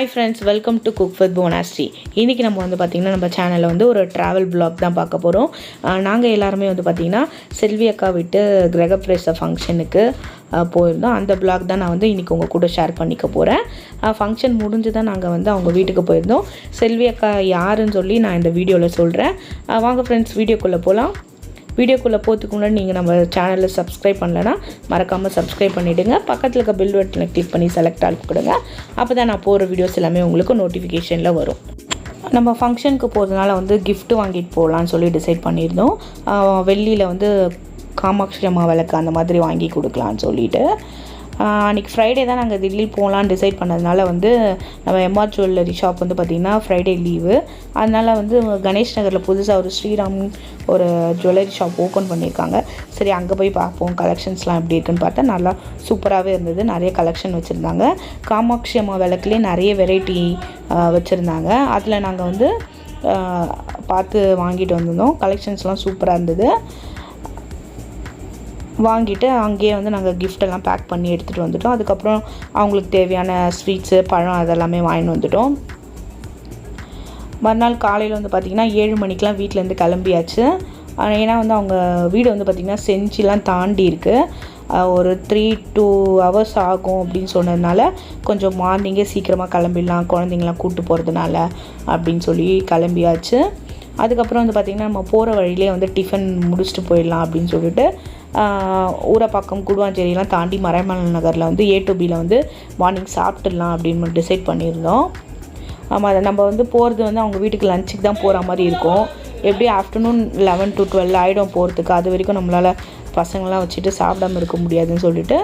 Hi friends welcome to cook with Ponasri இன்றைக்கி நம்ம வந்து பார்த்திங்கன்னா நம்ம சேனலில் வந்து ஒரு ட்ராவல் பிளாக் தான் பார்க்க போகிறோம் நாங்கள் எல்லாருமே வந்து பார்த்திங்கன்னா செல்வி அக்கா விட்டு கிரகப்பிரவேச ஃபங்க்ஷனுக்கு போயிருந்தோம். அந்த பிளாக் தான் நான் வந்து இன்றைக்கி உங்கள் கூட ஷேர் பண்ணிக்க போகிறேன் ஃபங்க்ஷன் முடிஞ்சு தான் நாங்கள் வந்து அவங்க வீட்டுக்கு போயிருந்தோம். செல்வி அக்கா யாருன்னு சொல்லி நான் இந்த வீடியோவில் சொல்கிறேன் வாங்க ஃப்ரெண்ட்ஸ் வீடியோக்குள்ளே போகலாம் வீடியோக்குள்ளே போகிறதுக்கு முன்னாடி நீங்கள் நம்ம சேனலில் சப்ஸ்கிரைப் பண்ணலன்னா மறக்காமல் சப்ஸ்கிரைப் பண்ணிவிடுங்க பக்கத்தில் இருக்க பில் பட்டனை கிளிக் பண்ணி செலக்ட் ஆகி கொடுங்க. அப்போ தான் நான் போகிற வீடியோஸ் எல்லாமே உங்களுக்கு நோட்டிஃபிகேஷனில் வரும். நம்ம ஃபங்க்ஷனுக்கு போகிறதுனால வந்து கிஃப்ட்டு வாங்கிட்டு போகலான்னு சொல்லி டிசைட் பண்ணியிருந்தோம். வெள்ளியில் வந்து காமாட்சி அம்மா விளக்கு அந்த மாதிரி வாங்கி கொடுக்கலான்னு சொல்லிட்டு. அன்றைக்கி ஃப்ரைடே தான் நாங்கள் திடீர் போகலான்னு டிசைட் பண்ணதுனால வந்து நம்ம எம்ஆர் ஜுவல்லரி ஷாப் வந்து பார்த்திங்கன்னா ஃப்ரைடே லீவு அதனால் வந்து கணேஷ் நகரில் புதுசாக ஒரு ஸ்ரீராம் ஒரு ஜுவல்லரி ஷாப் ஓப்பன் பண்ணியிருக்காங்க. சரி அங்கே போய் பார்ப்போம் கலெக்ஷன்ஸ்லாம் எப்படி இருக்குன்னு பார்த்தா நல்லா சூப்பராகவே இருந்தது. நிறைய கலெக்ஷன் வச்சுருந்தாங்க. காமாட்சி அம்மா விளக்குலேயே நிறைய வெரைட்டி வச்சுருந்தாங்க. அதில் நாங்கள் வந்து பார்த்து வாங்கிட்டு வந்திருந்தோம். கலெக்ஷன்ஸ்லாம் சூப்பராக இருந்தது. வாங்கிட்டு அங்கேயே வந்து நாங்கள் கிஃப்டெல்லாம் பேக் பண்ணி எடுத்துகிட்டு வந்துட்டோம். அதுக்கப்புறம் அவங்களுக்கு தேவையான ஸ்வீட்ஸு பழம் அதெல்லாமே வாங்கிட்டு வந்துட்டோம். மறுநாள் காலையில் வந்து பார்த்திங்கன்னா ஏழு மணிக்கெலாம் வீட்டிலேருந்து கிளம்பியாச்சு. ஏன்னா வந்து அவங்க வீடு வந்து பார்த்திங்கன்னா செஞ்சிலாம் தாண்டி இருக்குது ஒரு த்ரீ டூ ஹவர்ஸ் ஆகும் அப்படின்னு சொன்னதுனால கொஞ்சம் மார்னிங்கே சீக்கிரமாக கிளம்பிடலாம் குழந்தைங்களாம் கூப்பிட்டு போகிறதுனால அப்படின்னு சொல்லி கிளம்பியாச்சு. அதுக்கப்புறம் வந்து பார்த்திங்கன்னா நம்ம போகிற வழியிலே வந்து டிஃபன் முடிச்சுட்டு போயிடலாம் அப்படின்னு சொல்லிட்டு ஊரப்பாக்கம் குடுவாஞ்சேரியெலாம் தாண்டி மறைமலை நகரில் வந்து ஏ டு பியில் வந்து மார்னிங் சாப்பிட்டுடலாம் அப்படின்னு டிசைட் பண்ணியிருந்தோம். ஆமாம் அதை நம்ம வந்து போகிறது வந்து அவங்க வீட்டுக்கு லஞ்சுக்கு தான் போகிற மாதிரி இருக்கும். எப்படி ஆஃப்டர்நூன் லெவன் டு டுவெல் ஆகிடும் போகிறதுக்கு அது வரைக்கும் நம்மளால் பசங்களாம் வச்சுட்டு சாப்பிடாம இருக்க முடியாதுன்னு சொல்லிட்டு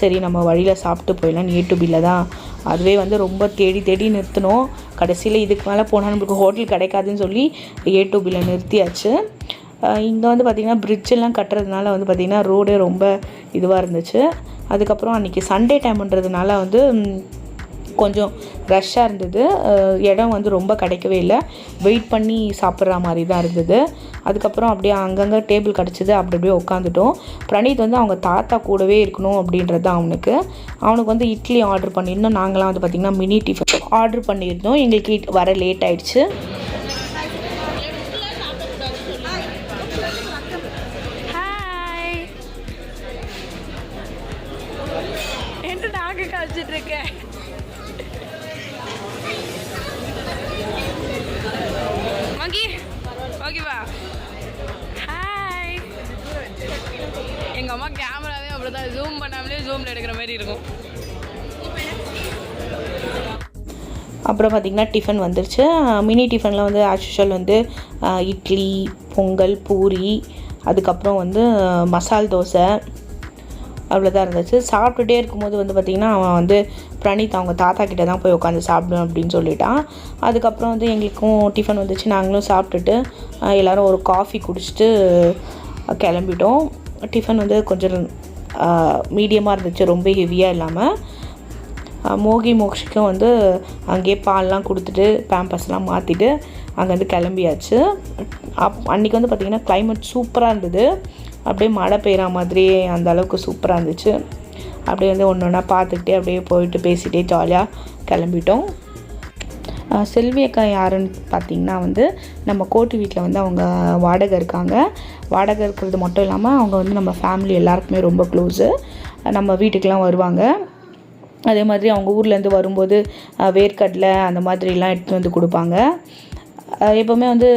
சரி நம்ம வழியில் சாப்பிட்டு போயிடலாம் ஏ டு பியில் தான். அதுவே வந்து ரொம்ப தேடி தேடி நிறுத்தினோம். கடைசியில் இதுக்கு மேலே போனால் நம்மளுக்கு ஹோட்டல் கிடைக்காதுன்னு சொல்லி ஏ டு பியில் நிறுத்தியாச்சு. இங்கே வந்து பார்த்திங்கன்னா பிரிட்ஜெல்லாம் கட்டுறதுனால வந்து பார்த்திங்கன்னா ரோடே ரொம்ப இதுவாக இருந்துச்சு. அதுக்கப்புறம் அன்றைக்கி சண்டே டைம்ன்றதுனால வந்து கொஞ்சம் ரஷ்ஷாக இருந்தது. இடம் வந்து ரொம்ப கிடைக்கவே இல்லை. வெயிட் பண்ணி சாப்பிட்ற மாதிரி தான் இருந்தது. அதுக்கப்புறம் அப்படியே அங்கங்கே டேபிள் கிடச்சிது. அப்படி அப்படியே உட்காந்துட்டோம் பிரணீத் வந்து அவங்க தாத்தா கூடவே இருக்கணும் அப்படின்றது தான் அவனுக்கு. அவனுக்கு வந்து இட்லி ஆர்டர் பண்ணியிருந்தோம் நாங்களாம் வந்து பார்த்திங்கன்னா மினி டிஃபன் ஆர்டர் பண்ணியிருந்தோம். எங்களுக்கு வர லேட் ஆயிடுச்சு. எங்கள் அம்மா கேமராவே அப்படிதான் ஜூம் பண்ணாமலே ஜூமில் எடுக்கிற மாதிரி இருக்கும். அப்புறம் பார்த்திங்கன்னா டிஃபன் வந்துருச்சு. மினி டிஃபனில் வந்து ஆஸ் யூஷுவல் வந்து இட்லி பொங்கல் பூரி அதுக்கப்புறம் வந்து மசால் தோசை அவ்வளோதான் இருந்துச்சு. சாப்பிட்டுட்டே இருக்கும்போது வந்து பார்த்திங்கன்னா அவன் வந்து பிரணீத் அவங்க தாத்தா கிட்ட தான் போய் உட்காந்து சாப்பிடும் அப்படின்னு சொல்லிட்டான். அதுக்கப்புறம் வந்து எங்களுக்கும் டிஃபன் வந்துச்சு. நாங்களும் சாப்பிட்டுட்டு எல்லோரும் ஒரு காஃபி குடிச்சிட்டு கிளம்பிட்டோம். டிஃபன் வந்து கொஞ்சம் மீடியமாக இருந்துச்சு ரொம்ப ஹெவியாக இல்லாமல் மோகி மோக்ஷிக்கும் வந்து அங்கேயே பால்லாம் கொடுத்துட்டு பேம்பஸ்லாம் மாற்றிட்டு அங்கேருந்து கிளம்பியாச்சு. அப் அன்றைக்கி வந்து பார்த்திங்கன்னா கிளைமேட் சூப்பராக இருந்தது. அப்படியே மழை பெய்கிற மாதிரி அந்த அளவுக்கு சூப்பராக இருந்துச்சு. அப்படியே வந்து ஒன்று ஒன்றா பார்த்துக்கிட்டே அப்படியே போயிட்டு பேசிகிட்டே ஜாலியாக கிளம்பிட்டோம். செல்வி அக்கா யாருன்னு பார்த்தீங்கன்னா வந்து நம்ம கோட்டு வீட்டில் வந்து அவங்க வாடகை இருக்காங்க. வாடகை இருக்கிறது மட்டும் இல்லாமல் அவங்க வந்து நம்ம ஃபேமிலி எல்லாருக்குமே ரொம்ப க்ளோஸு நம்ம வீட்டுக்கெலாம் வருவாங்க. அதே மாதிரி அவங்க ஊர்லேருந்து வரும்போது வேர்க்கடலை அந்த மாதிரிலாம் எடுத்துகிட்டு வந்து கொடுப்பாங்க. எப்போவுமே வந்து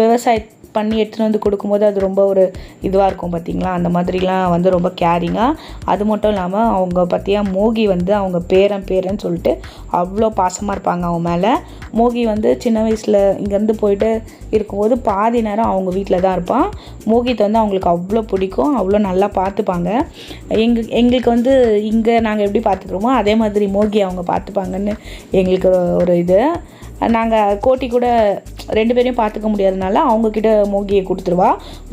விவசாய பண்ணி எடுத்துகிட்டு வந்து கொடுக்கும்போது அது ரொம்ப ஒரு இதுவாக இருக்கும் பார்த்தீங்களா அந்த மாதிரிலாம் வந்து ரொம்ப கேரிங்காக அது மட்டும் இல்லாமல் அவங்க பார்த்தியா மோகி வந்து அவங்க பேரன் பேரன் சொல்லிட்டு அவ்வளோ பாசமாக இருப்பாங்க அவங்க மேலே. மோகி வந்து சின்ன வயசில் இங்கேருந்து போயிட்டு இருக்கும்போது பாதி நேரம் அவங்க வீட்டில் தான் இருப்பான். மோகித்தை வந்து அவங்களுக்கு அவ்வளோ பிடிக்கும் அவ்வளோ நல்லா பார்த்துப்பாங்க எங்கள் எங்களுக்கு வந்து இங்கே நாங்கள் எப்படி பார்த்துக்குறோமோ அதே மாதிரி மோகி அவங்க பார்த்துப்பாங்கன்னு எங்களுக்கு ஒரு இது. நாங்கள் கோட்டி கூட ரெண்டு பேரையும் பார்த்துக்க முடியாதனால அவங்கக்கிட்ட மோகியை கொடுத்துருவா.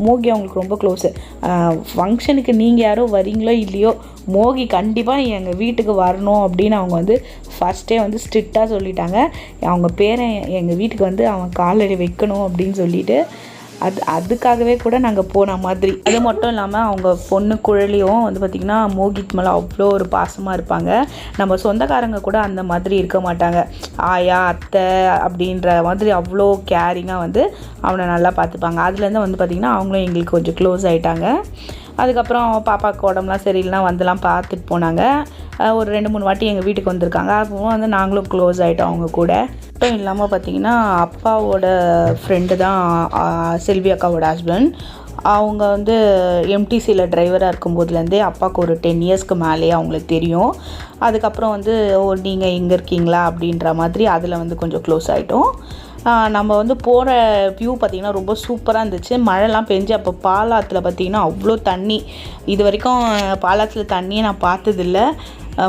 மோகி அவங்களுக்கு ரொம்ப க்ளோஸு ஃபங்க்ஷனுக்கு நீங்கள் யாரோ வரீங்களோ இல்லையோ மோகி கண்டிப்பாக எங்கள் வீட்டுக்கு வரணும் அப்படின்னு அவங்க வந்து ஃபஸ்ட்டே வந்து ஸ்ட்ரிக்டாக சொல்லிட்டாங்க. அவங்க பேரை எங்கள் வீட்டுக்கு வந்து அவன் காலடி வைக்கணும் அப்படின்னு சொல்லிட்டு அது அதுக்காகவே கூட நாங்கள் போன மாதிரி. அது மட்டும் இல்லாமல் அவங்க பொண்ணு குழலியும் வந்து பார்த்திங்கன்னா மோகித் மேலே அவ்வளோ ஒரு பாசமாக இருப்பாங்க. நம்ம சொந்தக்காரங்க கூட அந்த மாதிரி இருக்க மாட்டாங்க. ஆயா அத்தை அப்படின்ற மாதிரி அவ்வளோ கேரிங்காக வந்து அவனை நல்லா பார்த்துப்பாங்க அதுலேருந்து வந்து பார்த்திங்கன்னா அவங்களும் எங்களுக்கு கொஞ்சம் க்ளோஸ் ஆகிட்டாங்க அதுக்கப்புறம் பாப்பாவுக்கு உடம்புலாம் சரியில்லைனா வந்துலாம் பார்த்துட்டு போனாங்க. ஒரு ரெண்டு மூணு வாட்டி எங்கள் வீட்டுக்கு வந்திருக்காங்க. அப்போ வந்து நாங்களும் க்ளோஸ் ஆகிட்டோம் அவங்க கூட. மட்டும் இல்லாமல் பார்த்தீங்கன்னா அப்பாவோட ஃப்ரெண்டு தான் செல்வி அக்காவோட ஹஸ்பண்ட் அவங்க வந்து எம்டிசியில் டிரைவராக இருக்கும்போதுலேருந்தே அப்பாவுக்கு ஒரு டென் இயர்ஸ்க்கு மேலேயே அவங்களுக்கு தெரியும். அதுக்கப்புறம் வந்து ஓ நீங்கள் இங்கே இருக்கீங்களா? அப்படின்ற மாதிரி அதில் வந்து கொஞ்சம் க்ளோஸ் ஆகிட்டோம் நம்ம வந்து போகிற வியூ பார்த்திங்கன்னா ரொம்ப சூப்பராக இருந்துச்சு. மழைலாம் பெஞ்சு அப்போ பாலாத்தில் பார்த்திங்கன்னா அவ்வளோ தண்ணி. இது வரைக்கும் பாலாத்தில் தண்ணியை நான் பார்த்ததில்ல.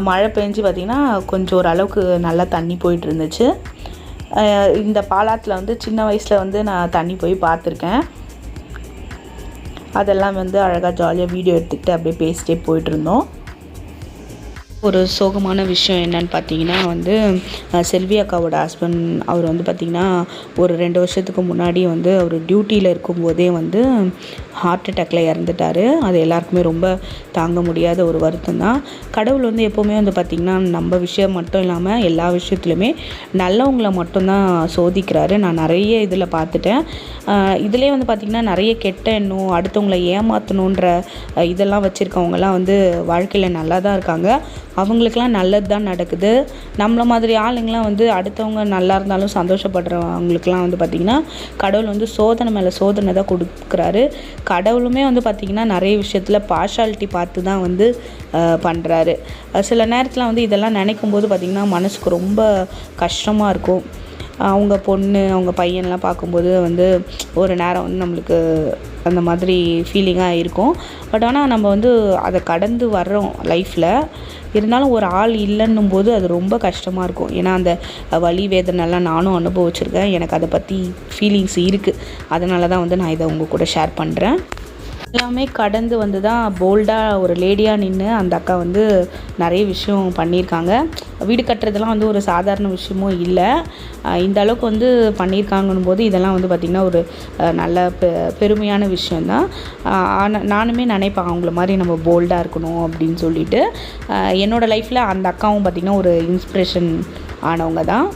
மழை பெஞ்சு பார்த்திங்கன்னா கொஞ்சம் ஓரளவுக்கு நல்லா தண்ணி போயிட்டு இருந்துச்சு. இந்த பாலாத்தில் வந்து சின்ன வயசில் வந்து நான் தண்ணி போய் பார்த்துருக்கேன். அதெல்லாம் வந்து அழகாக ஜாலியாக வீடியோ எடுத்துக்கிட்டு அப்படியே பேசிட்டே போயிட்டுருந்தோம் ஒரு சோகமான விஷயம் என்னன்னு பார்த்தீங்கன்னா வந்து செல்வி அக்காவோட ஹஸ்பண்ட் அவர் வந்து பார்த்திங்கன்னா ஒரு ரெண்டு வருஷத்துக்கு முன்னாடி வந்து அவர் டியூட்டியில் இருக்கும்போதே வந்து ஹார்ட் அட்டாக்ல இறந்துட்டார். அது எல்லாருக்குமே ரொம்ப தாங்க முடியாத ஒரு வருத்தம் தான். கடவுள் வந்து எப்போவுமே வந்து பார்த்திங்கன்னா நம்ம விஷயம் மட்டும் இல்லாமல் எல்லா விஷயத்துலையுமே நல்லவங்கள மட்டும்தான் சோதிக்கிறாரு. நான் நிறைய இதில் பார்த்துட்டேன். இதிலே இதுலேயே வந்து பார்த்திங்கன்னா நிறைய கெட்ட எண்ணம் அடுத்தவங்கள ஏமாற்றணுன்ற இதெல்லாம் வச்சுருக்கவங்கலாம் வந்து வாழ்க்கையில் நல்லா தான் இருக்காங்க. அவங்களுக்கெல்லாம் நல்லது தான் நடக்குது. நம்மளை மாதிரி ஆளுங்களாம் வந்து அடுத்தவங்க நல்லா இருந்தாலும் சந்தோஷப்படுறவங்களுக்குலாம் வந்து பார்த்திங்கன்னா கடவுள் வந்து சோதனை மேலே சோதனை தான் கொடுக்குறாரு. கடவுளுமே வந்து பார்த்திங்கன்னா நிறைய விஷயத்தில் பார்ஷாலிட்டி பார்த்து தான் வந்து பண்ணுறாரு சில நேரத்தில் வந்து இதெல்லாம் நினைக்கும் போது பார்த்திங்கன்னா மனசுக்கு ரொம்ப கஷ்டமாக இருக்கும். அவங்க பொண்ணு அவங்க பையன்லாம் பார்க்கும்போது வந்து ஒரு நேரம் வந்து நம்மளுக்கு அந்த மாதிரி ஃபீலிங்காக இருக்கும். பட் ஆனால் நம்ம வந்து அதை கடந்து வர்றோம் லைஃப்பில் இருந்தாலும் ஒரு ஆள் இல்லைன்னும் போது அது ரொம்ப கஷ்டமாக இருக்கும். ஏன்னா அந்த வலி வேதனைலாம் நானும் அனுபவிச்சிருக்கேன். எனக்கு அதை பற்றி ஃபீலிங்ஸ் இருக்குது அதனால தான் வந்து நான் இதை உங்கள் கூட ஷேர் பண்ணுறேன் எல்லாமே கடந்து வந்து தான் போல்டாக ஒரு லேடியாக நின்று அந்த அக்கா வந்து நிறைய விஷயம் பண்ணியிருக்காங்க. வீடு கட்டுறதெல்லாம் வந்து ஒரு சாதாரண விஷயமும் இல்லை. இந்த அளவுக்கு வந்து பண்ணியிருக்காங்கன்னும் போது இதெல்லாம் வந்து பார்த்திங்கன்னா ஒரு நல்ல பெ பெருமையான விஷயந்தான் ஆனால் நானுமே நினைப்பேன் அவங்கள மாதிரி நம்ம போல்டாக இருக்கணும் அப்படின்னு சொல்லிட்டு. என்னோடய லைஃப்பில் அந்த அக்காவும் பார்த்திங்கன்னா ஒரு இன்ஸ்பிரேஷன் ஆனவங்க தான்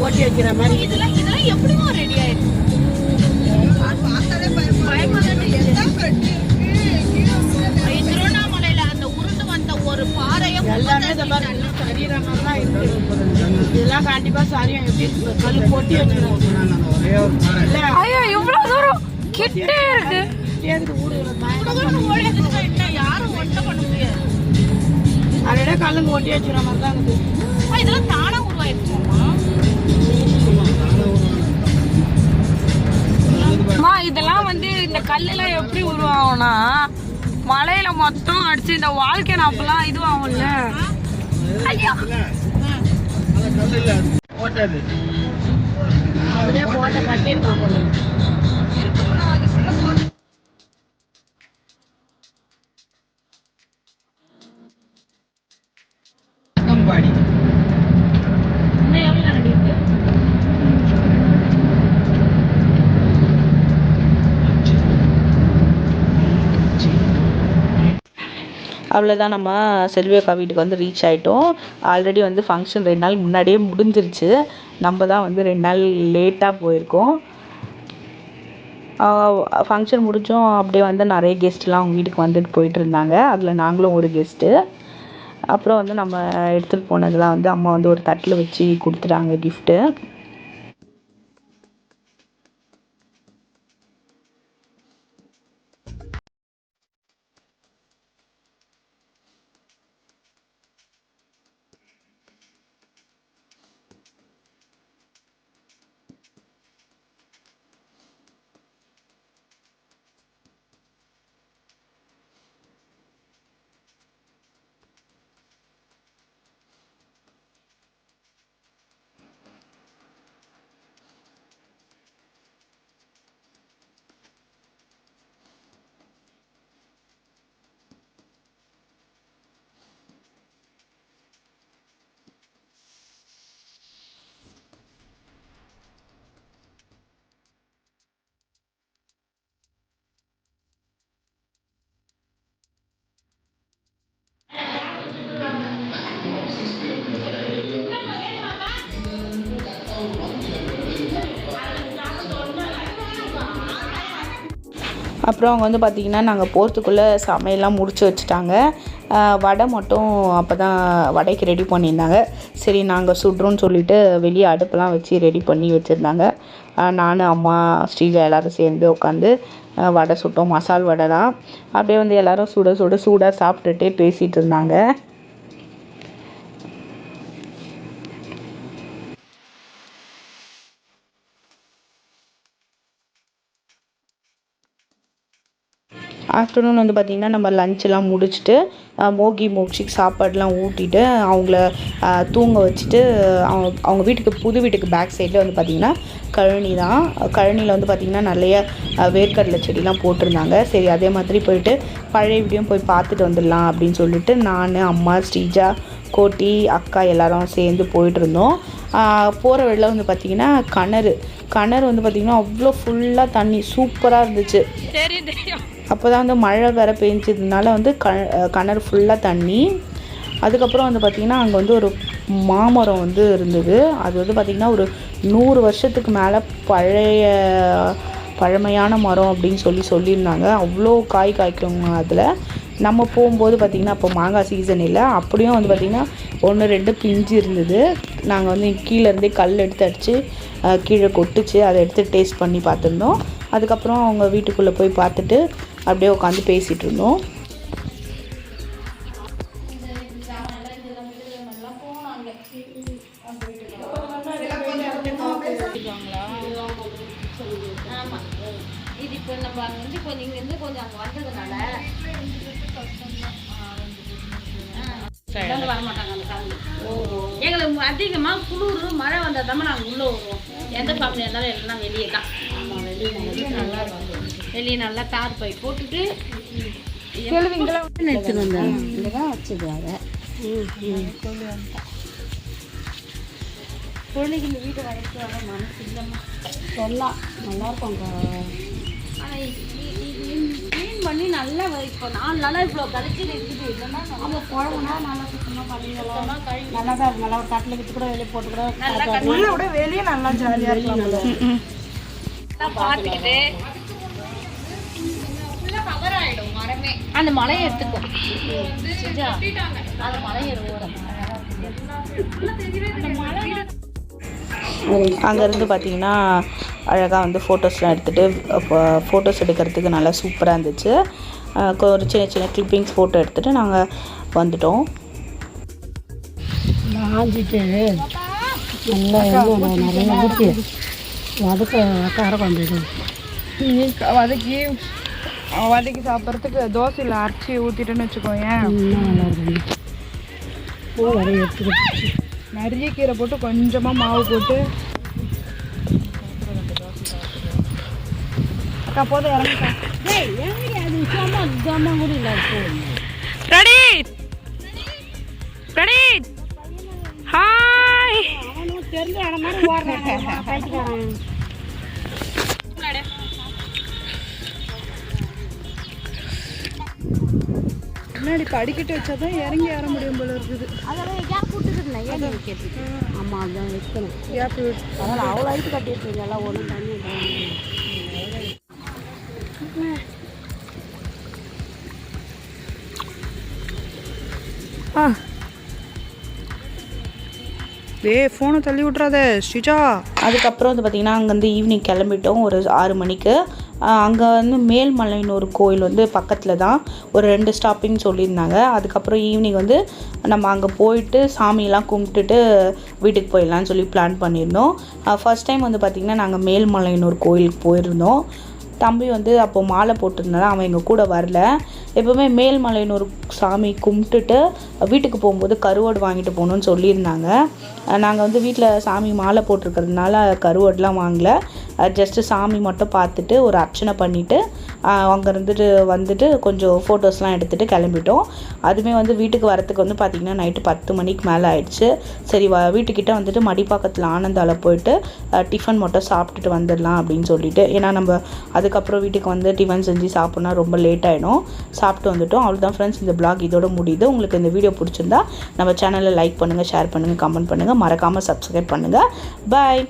ஓட்டி வைக்கிற மாதிரி. இதெல்லாம் இதெல்லாம் எப்படிமா ரெடி ஆயிருக்கு திருவண்ணாமலையில அந்த உருண்டு வந்த ஒரு பாறையை எல்லாமே இந்த மாதிரி சரீர மாதிரி தான் இருக்குது இதெல்லாம் கண்டிப்பா சரியும் எப்படி கல் கொட்டி இல்ல. ஐயோ இவ்வளவு தூரம் கிட்டே இருக்கு. யாரும் ஒட்ட பண்ண முடியாது. அப்படியே கல்லுங்க ஒட்டி வச்சிருக்க மாதிரி தான் இருக்குது இதெல்லாம் தானா உருவாயிருக்குமா அம்மா இதெல்லாம் வந்து இந்த கல்லெல்லாம் எப்படி உருவாகும்னா மலையில மொத்தம் அடிச்சு இந்த வாழ்க்கை அப்பெல்லாம் இதுவாகும்ல. ஐயா! போட்டது. அவ்வளோதான் நம்ம செல்வி அக்கா வீட்டுக்கு வந்து ரீச் ஆகிட்டோம் ஆல்ரெடி வந்து ஃபங்க்ஷன் ரெண்டு நாள் முன்னாடியே முடிஞ்சிருச்சு. நம்ம தான் வந்து ரெண்டு நாள் லேட்டாக போயிருக்கோம். ஃபங்க்ஷன் முடிஞ்சோம். அப்படியே வந்து நிறைய கெஸ்ட்லாம் அவங்க வீட்டுக்கு வந்துட்டு போயிட்டு இருந்தாங்க. அதில் நாங்களும் ஒரு கெஸ்ட்டு அப்புறம் வந்து நம்ம எடுத்துகிட்டு போனதெல்லாம் வந்து அம்மா வந்து ஒரு தட்டில் வச்சு கொடுத்துட்டாங்க கிஃப்ட்டு அப்புறம் அவங்க வந்து பார்த்திங்கன்னா நாங்கள் போகிறதுக்குள்ளே சமையல்லாம் முடிச்சு வச்சுட்டாங்க. வடை மட்டும் அப்போ தான் வடைக்கு ரெடி பண்ணியிருந்தாங்க. சரி நாங்கள் சுடுறோன்னு சொல்லிட்டு வெளியே அடுப்பெலாம் வச்சு ரெடி பண்ணி வச்சுருந்தாங்க. நான் அம்மா ஸ்ரீஜா எல்லோரும் சேர்ந்து உட்காந்து வடை சுட்டோம். மசால் வடை தான் அப்படியே வந்து எல்லோரும் சுட சுட சூடாக சாப்பிட்டுட்டே பேசிகிட்டு இருந்தாங்க. ஆஃப்டர்நூன் வந்து பார்த்திங்கன்னா நம்ம லஞ்செல்லாம் முடிச்சுட்டு மோகி மோக்ஷிக்கு சாப்பாடுலாம் ஊட்டிட்டு அவங்கள தூங்க வச்சுட்டு அவங்க அவங்க வீட்டுக்கு புது வீட்டுக்கு பேக் சைடில் வந்து பார்த்திங்கன்னா கழனி தான். கழனியில் வந்து பார்த்திங்கன்னா நிறைய வேர்க்கடலை செடிலாம் போட்டிருந்தாங்க. சரி அதே மாதிரி போயிட்டு பழைய வீடியும் போய் பார்த்துட்டு வந்துடலாம் அப்படின்னு சொல்லிட்டு நான் அம்மா ஸ்ரீஜா கோட்டி அக்கா எல்லாரும் சேர்ந்து போயிட்டுருந்தோம் போகிற வழியில் வந்து பார்த்திங்கன்னா கிணறு. கிணறு வந்து பார்த்திங்கன்னா அவ்வளோ ஃபுல்லாக தண்ணி சூப்பராக இருந்துச்சு. தெரியும் தெரியும். அப்போ தான் வந்து மழை வேறு பெஞ்சதுனால வந்து க கிணறு ஃபுல்லாக தண்ணி. அதுக்கப்புறம் வந்து பார்த்திங்கன்னா அங்கே வந்து ஒரு மாமரம் வந்து இருந்தது. அது வந்து பார்த்திங்கன்னா ஒரு நூறு வருஷத்துக்கு மேலே பழைய பழமையான மரம் அப்படின்னு சொல்லி சொல்லியிருந்தாங்க. அவ்வளோ காய் காய்க்குங்க அதில். நம்ம போகும்போது பார்த்திங்கன்னா அப்போ மாங்காய் சீசன் இல்லை. அப்படியும் வந்து பார்த்திங்கன்னா ஒன்று ரெண்டு பிஞ்சு இருந்தது. நாங்கள் வந்து கீழே இருந்தே கல் எடுத்து அடித்து கீழே கொட்டுச்சு. அதை எடுத்து டேஸ்ட் பண்ணி பார்த்துருந்தோம். அதுக்கப்புறம் அவங்க வீட்டுக்குள்ளே போய் பார்த்துட்டு அப்படியே உட்காந்து பேசிகிட்டு இருந்தோம். இது இப்போ நம்ம அங்க வந்து கொஞ்சம் இங்க இருந்து கொஞ்சம் அங்க வந்ததுனால வர மாட்டாங்க அந்த ஃபேமிலி எங்களுக்கு அதிகமா குளிர் மழை வந்தால் நாங்க உள்ள வருவோம் எந்த ஃபேமிலி இருந்தாலும் எல்லாம் வெளியே தான். நல்லா இருக்கும் வெளியே நல்லா தார் பை போட்டுட்டு எடுத்துட்டு வந்தாங்க அதை பிள்ளைங்க இந்த வீட்டை வளர்த்து வர மனசு இல்லைம்மா. சொல்லலாம். நல்லா இருக்கும் ஆனால் க்ளீன் பண்ணி நல்லா இப்போ நாலு நாளாக இவ்வளோ கழிச்சு இருக்குது. இல்லைன்னா நம்ம குழம்புனா நல்லா சுத்தமாக பண்ணிக்கலாம் நல்லா தான் இருக்கும் நல்லா விட்டு கூட வெளியே போட்டு கூட நல்லா விட வெளியே நல்லா ஜாலியா இருக்கலாம் பார்த்துக்கிட்டு அந்த மலையை அந்த ஓரம் அங்கேருந்து பார்த்தீங்கன்னா அழகாக வந்து ஃபோட்டோஸ்லாம் எடுத்துகிட்டு ஃபோட்டோஸ் எடுக்கிறதுக்கு நல்லா சூப்பராக இருந்துச்சு. ஒரு சின்ன சின்ன கிளிப்பிங்ஸ் ஃபோட்டோ எடுத்துகிட்டு நாங்கள் வந்துட்டோம். ஆஞ்சிட்டு நல்லா எண்ணெய் நிறைய ஊற்றி வதக்க கார குழம்பு நீ க- வதக்கி வதக்கி சாப்பிட்றதுக்கு தோசையில் அரைச்சி ஊற்றிட்டேன்னு எடுத்துக்கிட்டு நிறைய கீரை போட்டு கொஞ்சமாக மாவு போட்டு. அக்கா போதும் இறங்கிட்டேன் அது சும்மா சும்மா கூட இல்லை பூ ரெடி ரெடி ஹாய்! தெரிஞ்ச இடம் மாதிரி முன்னாடி படிக்கட்டு வச்சா தான் இறங்கி ஏற முடியும் போல இருக்குது. அதெல்லாம் கேப் விட்டுருக்குல்ல ஏன் வைக்கிறதுக்கு ஆமாம் அதுதான் வைக்கணும் கேப் அதெல்லாம் அவ்வளோ ஐட்டு கட்டி வச்சுருங்க எல்லாம் ஒன்றும் தண்ணி ஆ. டேய் ஃபோனை தள்ளி விட்றாத ஸ்ரீஜா. அதுக்கப்புறம் வந்து பார்த்திங்கன்னா அங்கேருந்து ஈவினிங் கிளம்பிட்டோம். ஒரு ஆறு மணிக்கு. அங்கே வந்து மேல்மலைன்னு ஒரு கோயில் வந்து பக்கத்தில் தான் ஒரு ரெண்டு ஸ்டாப்பிங் சொல்லியிருந்தாங்க. அதுக்கப்புறம் ஈவினிங் வந்து நம்ம அங்கே போயிட்டு சாமியெல்லாம் கும்பிட்டுட்டு வீட்டுக்கு போயிடலாம்னு சொல்லி பிளான் பண்ணியிருந்தோம். ஃபர்ஸ்ட் டைம் வந்து பார்த்திங்கன்னா நாங்கள் மேல்மலைன்னு ஒரு கோயிலுக்கு போயிருந்தோம். தம்பி வந்து அப்போ மாலை போட்டிருந்தாலும் அவன் எங்கள் கூட வரல. எப்போவுமே மேல்மலைன்னு ஒரு சாமி கும்பிட்டுட்டு வீட்டுக்கு போகும்போது கருவாடு வாங்கிட்டு போகணுன்னு சொல்லியிருந்தாங்க. நாங்கள் வந்து வீட்டில் சாமி மாலை போட்டிருக்கிறதுனால கருவாடுலாம் வாங்கலை. ஜஸ்ட்டு சாமி மட்டும் பார்த்துட்டு ஒரு அர்ச்சனை பண்ணிவிட்டு அங்கே இருந்துட்டு வந்துட்டு கொஞ்சம் ஃபோட்டோஸ்லாம் எடுத்துகிட்டு கிளம்பிட்டோம். அதுவுமே வந்து வீட்டுக்கு வரத்துக்கு வந்து பார்த்திங்கன்னா நைட்டு பத்து மணிக்கு மேலே ஆயிடுச்சு. சரி வ வீட்டுக்கிட்ட வந்துட்டு மடிப்பாக்கத்தில் ஆனந்தால் போயிட்டு டிஃபன் மட்டும் சாப்பிட்டுட்டு வந்துடலாம் அப்படின்னு சொல்லிட்டு. ஏன்னா நம்ம அதுக்கப்புறம் வீட்டுக்கு வந்து டிஃபன் செஞ்சு சாப்பிட்னா ரொம்ப லேட் ஆகிடும் சாப்பிட்டு வந்துட்டோம். அவ்வளோதான் ஃப்ரெண்ட்ஸ் இந்த பிளாக் இதோட முடியுது. உங்களுக்கு இந்த வீடியோ பிடிச்சிருந்தா நம்ம சேனலை லைக் பண்ணுங்கள் ஷேர் பண்ணுங்கள் கமெண்ட் பண்ணுங்கள் மறக்காமல் சப்ஸ்கிரைப் பண்ணுங்கள் பாய்